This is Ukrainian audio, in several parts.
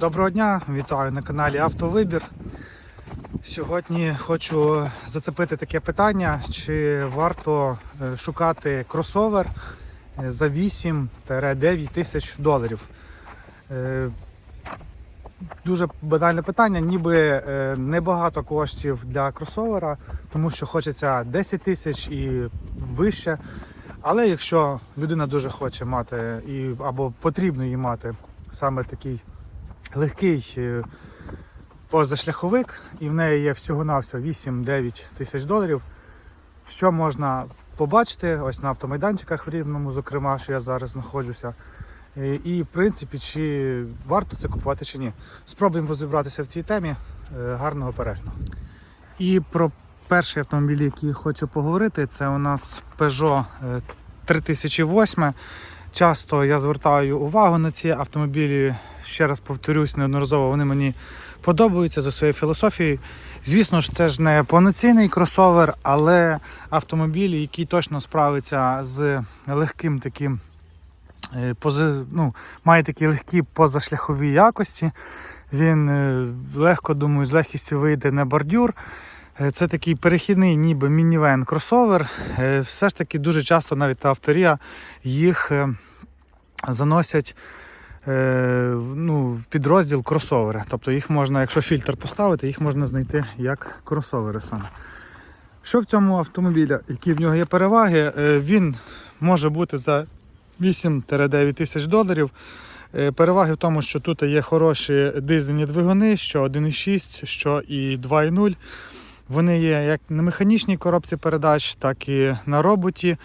Доброго дня, вітаю на каналі Автовибір. Сьогодні хочу зацепити таке питання, чи варто е, шукати кросовер е, за 8-9 тисяч доларів. Е, Дуже банальне питання, ніби небагато коштів для кросовера, тому що хочеться 10 тисяч і вище. Але якщо людина дуже хоче мати і або потрібно їй мати саме такий легкий е, позашляховик, і в неї є всього-навсього 8-9 тисяч доларів, що можна побачити ось на автомайданчиках в Рівному, зокрема, що я зараз знаходжуся. Е, І, в принципі, чи варто це купувати чи ні. Спробуємо розібратися в цій темі. Е, Гарного перегляду. І про перший автомобіль, який хочу поговорити, це у нас Peugeot е, 3008. Часто я звертаю увагу на ці автомобілі. Ще раз повторюсь, неодноразово вони мені подобаються за своєю філософією. Звісно ж, це ж не повноцінний кросовер, але автомобіль, який точно справиться з легким таким, е, ну, має такі легкі позашляхові якості. Він е, легко, думаю, з легкістю вийде на бордюр. Е, Це такий перехідний, ніби мінівен кросовер. Все ж таки дуже часто навіть та авторія їх заносять ну, підрозділ кросовери. Тобто їх можна, якщо фільтр поставити, їх можна знайти як кросовери саме. Що в цьому автомобілі? Які в нього є переваги? Е, Він може бути за 8-9 тисяч доларів. Е, Переваги в тому, що тут є хороші дизельні двигуни, що 1,6, що і 2,0. Вони є як на механічній коробці передач, так і на роботі.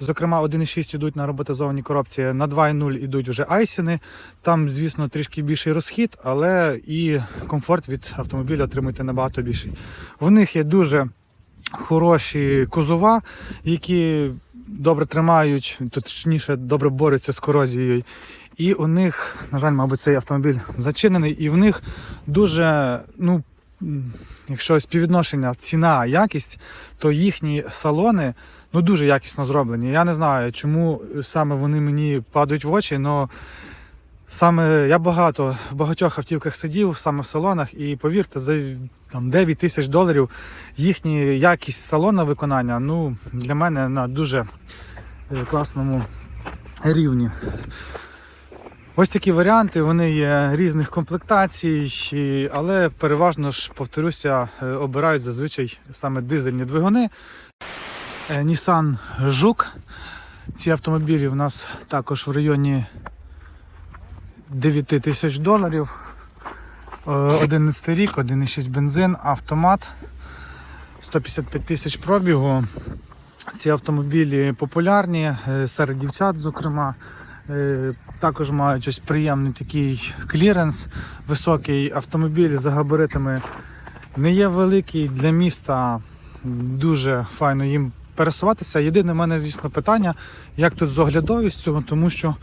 Зокрема, 1,6 йдуть на роботизованій коробці, на 2,0 йдуть вже айсіни. Там, звісно, трішки більший розхід, але і комфорт від автомобіля отримуєте набагато більший. В них є дуже хороші кузова, які добре тримають, точніше, добре борються з корозією. І у них, на жаль, мабуть, цей автомобіль зачинений, і в них дуже, ну, якщо співвідношення ціна, якість, то їхні салони ну, дуже якісно зроблені. Я не знаю, чому саме вони мені падають в очі, але саме я багато в багатьох автівках сидів, саме в салонах, і повірте, за там, 9 тисяч доларів їхня якість салона виконання ну, для мене на дуже е, класному рівні. Ось такі варіанти, вони є різних комплектацій, але переважно ж, повторюся, е, обирають зазвичай саме дизельні двигуни. Е, Nissan Жук. Ці автомобілі в нас також в районі 9 тисяч доларів. Е, 11 рік, 1,6 бензин, автомат, 155 тисяч пробігу. Ці автомобілі популярні е, серед дівчат, зокрема. Е, Також мають ось приємний такий кліренс, високий автомобіль за габаритами не є великий для міста. Дуже файно їм пересуватися. Єдине в мене, звісно, питання, як тут з оглядовістю, тому що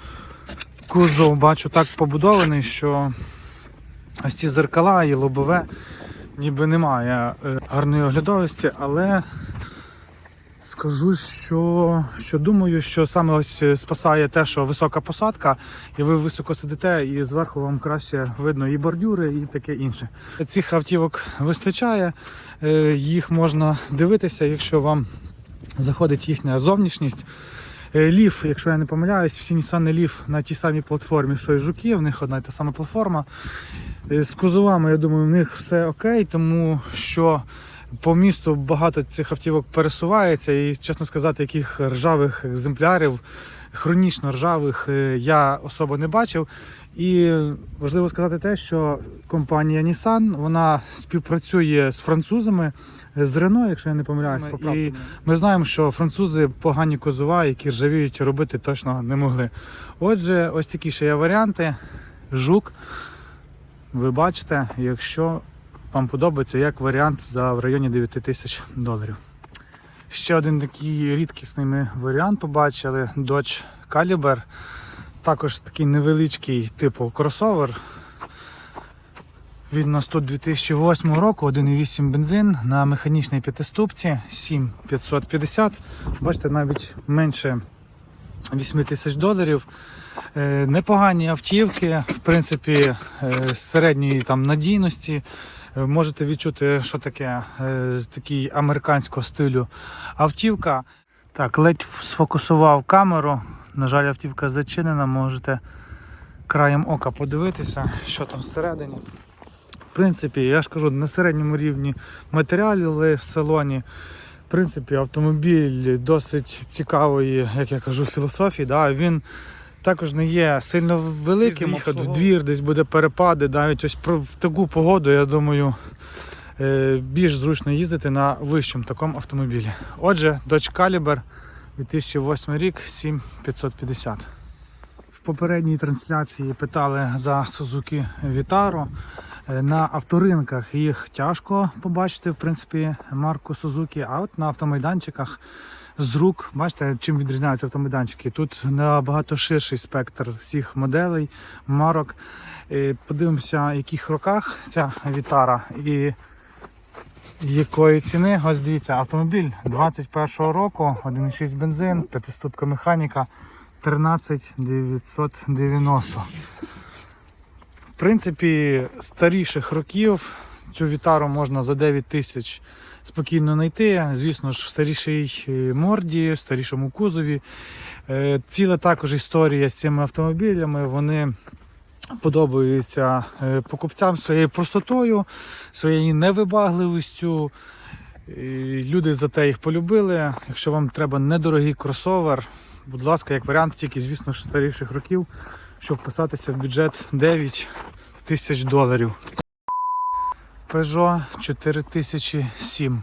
кузов бачу так побудований, що ось ці зеркала і лобове ніби немає е, гарної оглядовості, але скажу, що, що думаю, що саме ось е, спасає те, що висока посадка, і ви високо сидите, і зверху вам краще видно і бордюри, і таке інше. Цих автівок вистачає, е, їх можна дивитися, якщо вам заходить їхня зовнішність. Е, Ліф, якщо я не помиляюсь, всі Nissan Leaf на тій самій платформі, що і жуки, в них одна і та сама платформа. З кузовами, я думаю, в них все окей, тому що по місту багато цих автівок пересувається, і, чесно сказати, яких ржавих екземплярів, хронічно ржавих, е, я особо не бачив. І важливо сказати те, що компанія Nissan вона співпрацює з французами, з Renault, якщо я не помиляюсь, і ми знаємо, що французи погані кузова, які ржавіють, робити точно не могли. Отже, ось такі ще є варіанти. Жук. Ви бачите, якщо вам подобається, як варіант за в районі 9 тисяч доларів. Ще один такий рідкісний ми варіант побачили Dodge Caliber. Також такий невеличкий типу кросовер. Він у нас тут 2008 року, 1,8 бензин на механічній п'ятиступці 7550. Бачите, навіть менше 8 тисяч доларів. Е, Непогані автівки, в принципі, е, середньої там надійності. Е, Можете відчути, що таке е, такий американського стилю автівка. Так, ледь сфокусував камеру. На жаль, автівка зачинена, можете краєм ока подивитися, що там всередині. В принципі, я ж кажу, на середньому рівні матеріали в салоні. В принципі, автомобіль досить цікавої, як я кажу, філософії. Да? Він також не є сильно великим. Їхати в двір, десь буде перепади. Навіть ось про- в таку погоду, я думаю, е, більш зручно їздити на вищому такому автомобілі. Отже, Dodge Caliber 2008 рік 7550. В попередній трансляції питали за Suzuki Vitaro. Е, На авторинках їх тяжко побачити, в принципі, марку Suzuki, а от на автомайданчиках з рук, бачите, чим відрізняються автомайданчики. Тут набагато ширший спектр всіх моделей, марок. Е, Подивимося, в яких роках ця Вітара і якої ціни. Ось дивіться, автомобіль 21-го року, 1,6 бензин, п'ятиступка механіка 13990. В принципі, старіших років цю вітару можна за 9 тисяч спокійно знайти. Звісно ж, в старішій е, морді, в старішому кузові. Е, Ціла також історія з цими автомобілями. Вони подобаються е, покупцям своєю простотою, своєю невибагливістю. Люди за те їх полюбили. Якщо вам треба недорогий кросовер, будь ласка, як варіант, тільки, звісно ж, старіших років, щоб вписатися в бюджет 9 тисяч доларів. Peugeot 4007.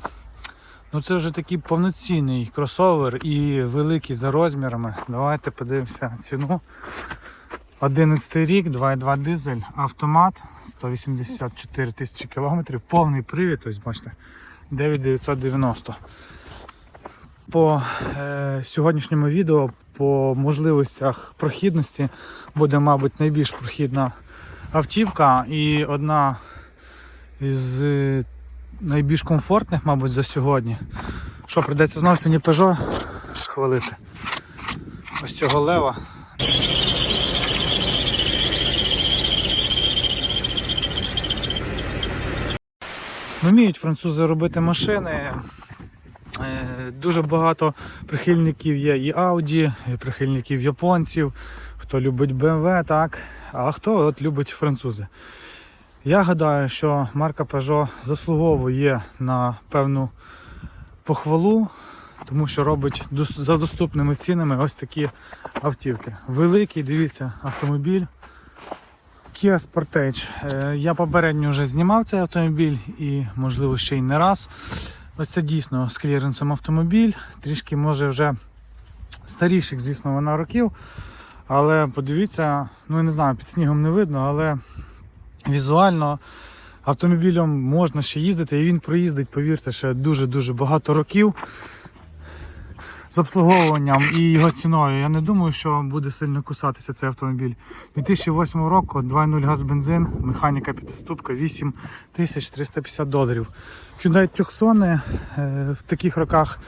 Ну це вже такий повноцінний кросовер і великий за розмірами. Давайте подивимося на ціну. 11 рік, 2,2 дизель, автомат, 184 тисячі кілометрів, повний привід, ось бачите, 9990. По е, сьогоднішньому відео по можливостях прохідності буде, мабуть, найбільш прохідна автівка і одна із е, найбільш комфортних, мабуть, за сьогодні. Що, прийдеться знову сьогодні Peugeot хвалити. Ось цього лева. Вміють французи робити машини. Е, Дуже багато прихильників є і Audi, і прихильників японців, хто любить BMW, так, а хто от любить французи. Я гадаю, що марка Peugeot заслуговує на певну похвалу, тому що робить за доступними цінами ось такі автівки. Великий, дивіться, автомобіль. Kia Sportage. Е, Я попередньо вже знімав цей автомобіль і, можливо, ще й не раз. Ось це дійсно з кліренсом автомобіль. Трішки може вже старіших, звісно, вона років. Але подивіться, ну я не знаю, під снігом не видно, але візуально автомобілем можна ще їздити, і він проїздить, повірте, ще дуже-дуже багато років з обслуговуванням і його ціною. Я не думаю, що буде сильно кусатися цей автомобіль. 2008 року 2.0 газ бензин, механіка п'ятиступка 8350 доларів. Hyundai Tucson е, в таких роках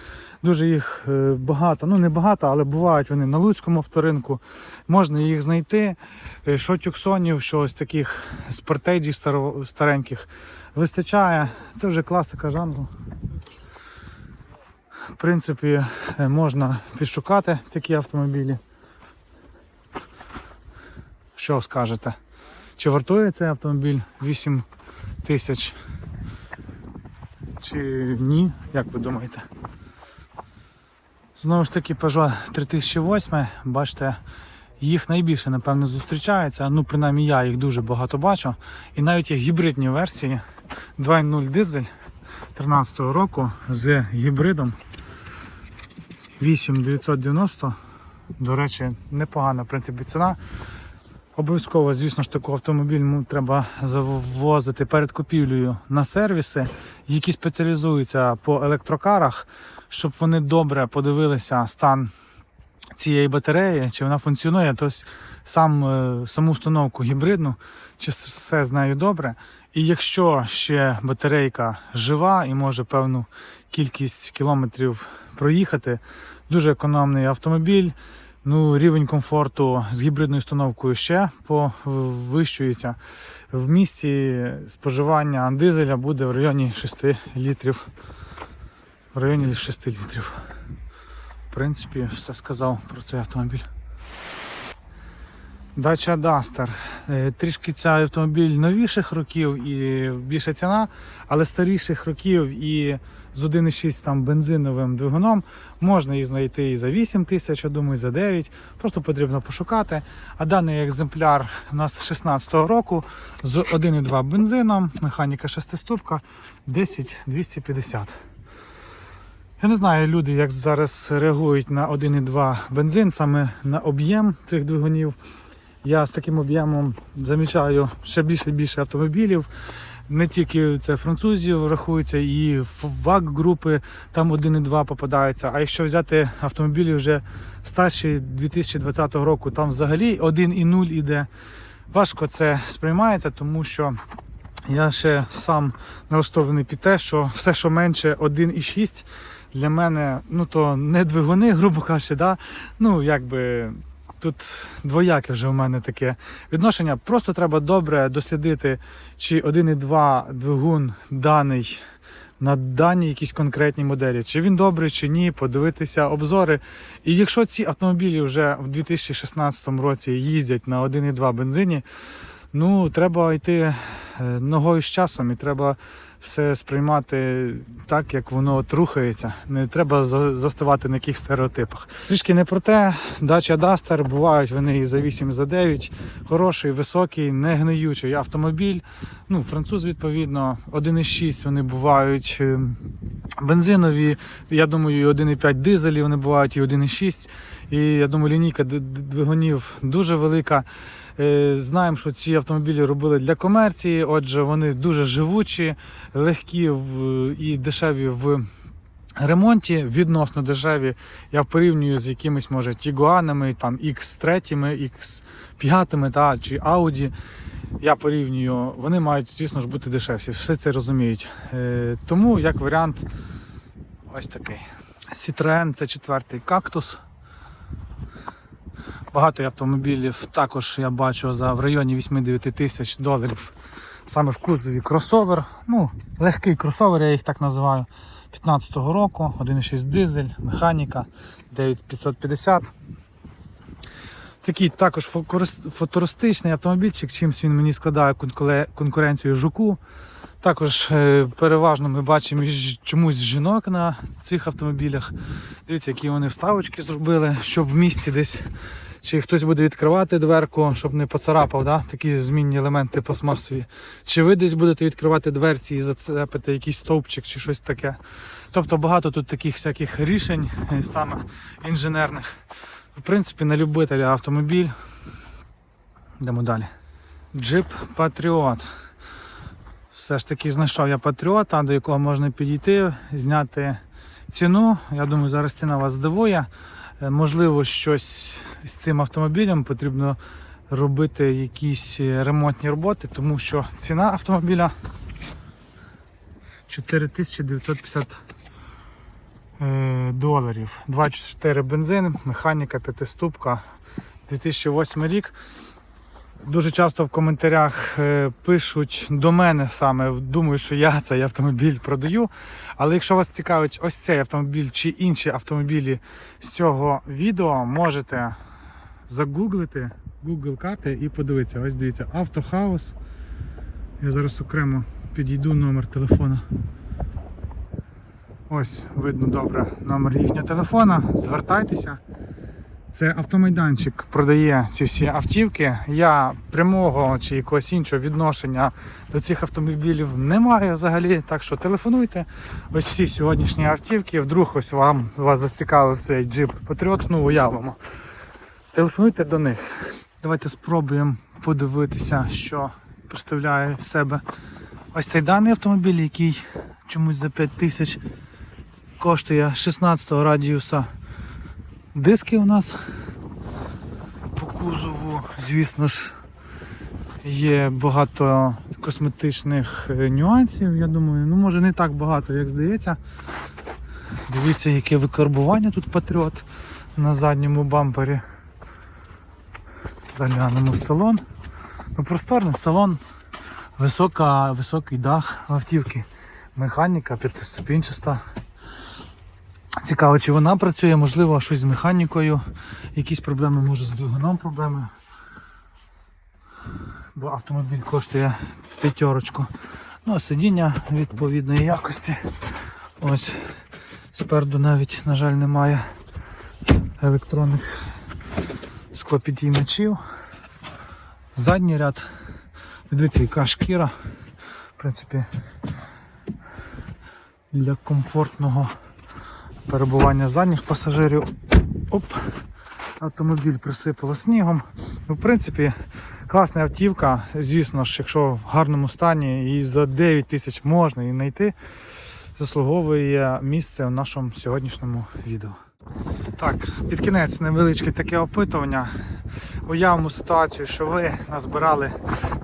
дуже їх е, багато, ну не багато, але бувають вони на Луцькому авторинку. Можна їх знайти. Е, Що тюксонів, що ось таких спортейджів стареньких вистачає. Це вже класика жанру. В принципі, е, можна підшукати такі автомобілі. Що скажете? Чи вартує цей автомобіль 8 тисяч? Чи ні? Як ви думаєте? Знову ж таки, Peugeot 3008, бачите, їх найбільше, напевно, зустрічається. Ну, принаймні я їх дуже багато бачу. І навіть є гібридні версії 2.0 дизель 2013 року з гібридом 8990. До речі, непогана в принципі ціна. Обов'язково, звісно ж, таку автомобіль треба завозити перед купівлею на сервіси, які спеціалізуються по електрокарах, щоб вони добре подивилися стан цієї батареї, чи вона функціонує, тобто сам, е, саму установку гібридну, чи все з нею добре. І якщо ще батарейка жива і може певну кількість кілометрів проїхати, дуже економний автомобіль. Ну, рівень комфорту з гібридною установкою ще повищується. В місті споживання дизеля буде в районі 6 літрів. В районі 6 літрів. В принципі, все сказав про цей автомобіль. Дача Duster. Е, Трішки цей автомобіль новіших років і більша ціна, але старіших років і з 1,6 там бензиновим двигуном можна їх знайти і за 8 тисяч, я думаю, і за 9. Просто потрібно пошукати. А даний екземпляр у нас з 16-го року з 1,2 бензином, механіка шестиступка, 10 250. Я не знаю, люди, як зараз реагують на 1,2 бензин, саме на об'єм цих двигунів. Я з таким об'ємом замічаю ще більше і більше автомобілів. Не тільки це французів рахується, і ВАК групи там 1,2 попадаються. А якщо взяти автомобілі вже старші 2020 року, там взагалі 1,0 іде. Важко це сприймається, тому що я ще сам налаштований під те, що все, що менше 1,6 для мене, ну то не двигуни, грубо кажучи, да? ну якби тут двояке вже у мене таке відношення. Просто треба добре дослідити, чи 1,2 двигун даний на даній якійсь конкретній моделі, чи він добрий, чи ні, подивитися обзори. І якщо ці автомобілі вже в 2016 році їздять на 1,2 бензині, ну треба йти ногою з часом і треба все сприймати так, як воно от рухається. Не треба за- застивати на яких стереотипах. Трішки не про те, дача Дастер, бувають вони і за 8, і за 9. Хороший, високий, не гниючий автомобіль. Ну, француз, відповідно, 1,6 вони бувають е, бензинові. Я думаю, і 1,5 дизелі вони бувають, і 1,6. І я думаю, лінійка двигунів дуже велика. Е, Знаємо, що ці автомобілі робили для комерції, отже, вони дуже живучі, легкі і дешеві в ремонті, відносно дешеві. Я порівнюю з якимись, може, Тігуанами, там X3, X5 та, чи Audi. Я порівнюю, вони мають, звісно ж, бути дешевші. Все це розуміють. Е, Тому, як варіант, ось такий. Citroen це четвертий кактус. Багато автомобілів також я бачу за в районі 8-9 тисяч доларів. Саме в кузові кросовер. Ну, легкий кросовер, я їх так називаю. 15-го року, 1,6 дизель, механіка 9550. Такий також футуристичний автомобільчик, чимсь він мені складає конкуренцію жуку. Також е, переважно ми бачимо чомусь жінок на цих автомобілях. Дивіться, які вони вставочки зробили, щоб в місті десь чи хтось буде відкривати дверку, щоб не поцарапав, да? такі змінні елементи пластмасові. Чи ви десь будете відкривати дверці і зацепити якийсь стовпчик чи щось таке. Тобто багато тут таких всяких рішень, е, саме інженерних. В принципі, на любителя автомобіль. Йдемо далі. Джип Patriot. Все ж таки знайшов я Патріота, до якого можна підійти, зняти ціну. Я думаю, зараз ціна вас здивує. Е, Можливо, щось з цим автомобілем потрібно робити якісь е, ремонтні роботи, тому що ціна автомобіля 4950 е, доларів. 24 бензин, механіка, п'ятиступка, 2008 рік. Дуже часто в коментарях е, пишуть до мене саме, думаю, що я цей автомобіль продаю. Але якщо вас цікавить ось цей автомобіль чи інші автомобілі з цього відео, можете загуглити Google карти і подивитися. Ось дивіться, автохаус. Я зараз окремо підійду номер телефона. Ось видно добре номер їхнього телефона. Звертайтеся. Це автомайданчик продає ці всі автівки. Я прямого чи якогось іншого відношення до цих автомобілів не маю взагалі. Так що телефонуйте. Ось всі сьогоднішні автівки. Вдруг ось вам вас зацікавив цей джип Patriot, ну уявимо. Телефонуйте до них. Давайте спробуємо подивитися, що представляє себе ось цей даний автомобіль, який чомусь за 5 тисяч коштує 16 радіуса. Диски у нас по кузову, звісно ж, є багато косметичних е, нюансів, я думаю. Ну, може не так багато, як здається. Дивіться, яке викарбування тут Патріот на задньому бампері. Заглянемо салон. Ну, просторний салон, висока, високий дах автівки, механіка п'ятиступінчаста. Цікаво, чи вона працює, можливо, щось з механікою, якісь проблеми, може з двигуном проблеми. Бо автомобіль коштує п'ятерочку. Ну, сидіння відповідної якості. Ось спереду навіть, на жаль, немає електронних склопідіймачів. Задній ряд. Дивіться, яка шкіра. В принципі, для комфортного перебування задніх пасажирів. Оп, автомобіль присипало снігом. Ну, в принципі, класна автівка. Звісно ж, якщо в гарному стані і за 9 тисяч можна її знайти, заслуговує місце в нашому сьогоднішньому відео. Так, під кінець невеличке таке опитування. Уявимо ситуацію, що ви назбирали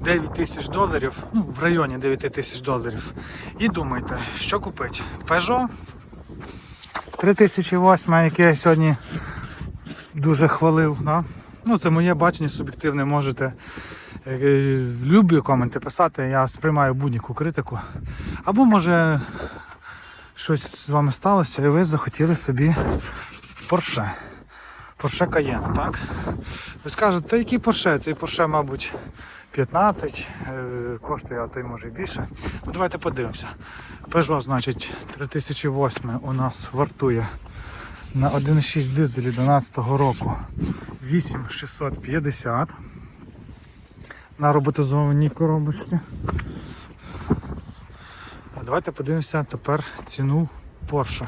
9 тисяч доларів, ну в районі 9 тисяч доларів, і думаєте, що купити? Peugeot 3008, яке я сьогодні дуже хвалив. Да? Ну, це моє бачення суб'єктивне, можете е, любі коменти писати, я сприймаю будь-яку критику. Або може щось з вами сталося і ви захотіли собі Porsche. Porsche Cayenne, так? Ви скажете, та який Porsche? Цей Porsche, мабуть, 15, е, коштує, а то й може більше. Ну давайте подивимося. Peugeot, значить, 3008 у нас вартує на 1,6 дизелі 12 року 8650 на роботизованій коробочці. А давайте подивимося тепер ціну Porsche.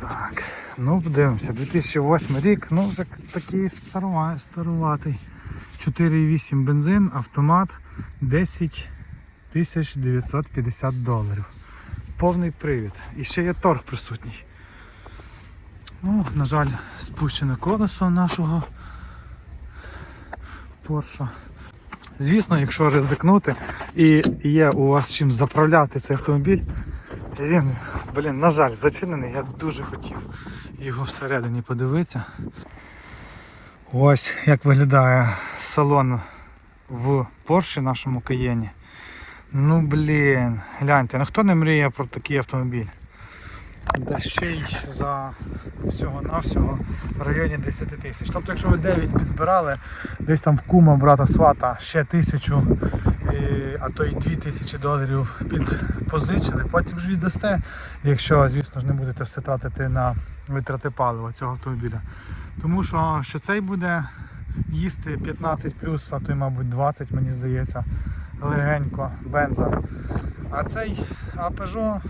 Так, ну подивимося, 2008 рік, ну вже такий старуватий. 4,8 бензин, автомат 10 950 доларів. Повний привід. І ще є торг присутній. Ну, на жаль, спущене колесо нашого Porsche. Звісно, якщо ризикнути і є у вас чим заправляти цей автомобіль, він, блін, на жаль, зачинений, я дуже хотів його всередині подивитися. Ось як виглядає салон в Порші нашому каєні. Ну блін, гляньте, ну хто не мріє про такий автомобіль? Да ще й за всього-навсього в районі 10 тисяч. Тобто, якщо ви 9 підзбирали, десь там в кума, брата свата ще тисячу, а то й 2 тисячі доларів підпозичили, потім ж віддасте, якщо, звісно ж, не будете все тратити на витрати палива цього автомобіля. Тому що, що цей буде їсти 15 плюс, а то й, мабуть, 20, мені здається, легенько, бенза. А цей а Peugeot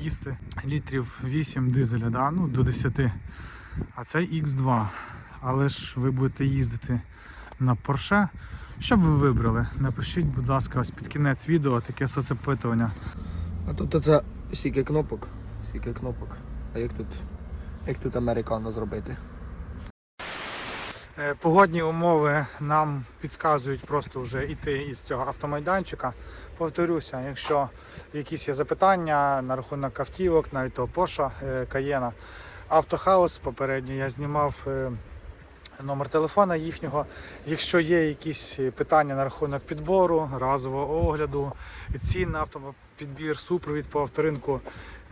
їсти літрів 8 дизеля, да? ну, до 10. А цей X2. Але ж ви будете їздити на Porsche. Що б ви вибрали? Напишіть, будь ласка, ось під кінець відео таке соцопитування. А тут це стільки кнопок, стільки кнопок. А як тут, як тут американо зробити? Е, Погодні умови нам підказують просто вже йти із цього автомайданчика. Повторюся, якщо якісь є запитання на рахунок автівок, навіть того Porsche е, Cayenne, Автохаус попередньо я знімав е, номер телефона їхнього. Якщо є якісь питання на рахунок підбору, разового огляду, цін на автопідбір, супровід по авторинку,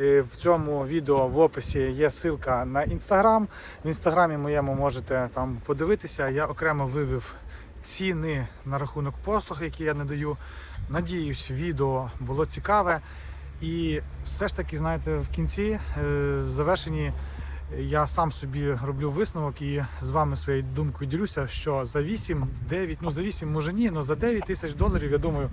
е, в цьому відео в описі є ссылка на інстаграм. В інстаграмі моєму можете там подивитися. Я окремо вивів ціни на рахунок послуг, які я надаю. Надіюсь, відео було цікаве. І все ж таки, знаєте, в кінці завершені. в завершенні я сам собі роблю висновок і з вами своєю думкою ділюся, що за 8, 9, ну за 8 може ні, але за 9 тисяч доларів, я думаю,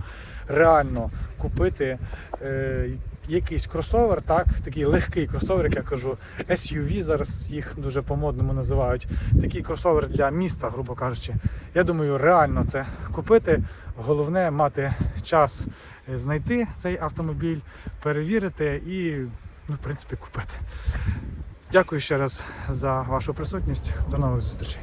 реально купити е, якийсь кросовер, так, такий легкий кросовер, як я кажу, SUV, зараз їх дуже по-модному називають. Такий кросовер для міста, грубо кажучи. Я думаю, реально це купити. Головне мати час е, знайти цей автомобіль, перевірити і, ну, в принципі, купити. Дякую ще раз за вашу присутність. До нових зустрічей.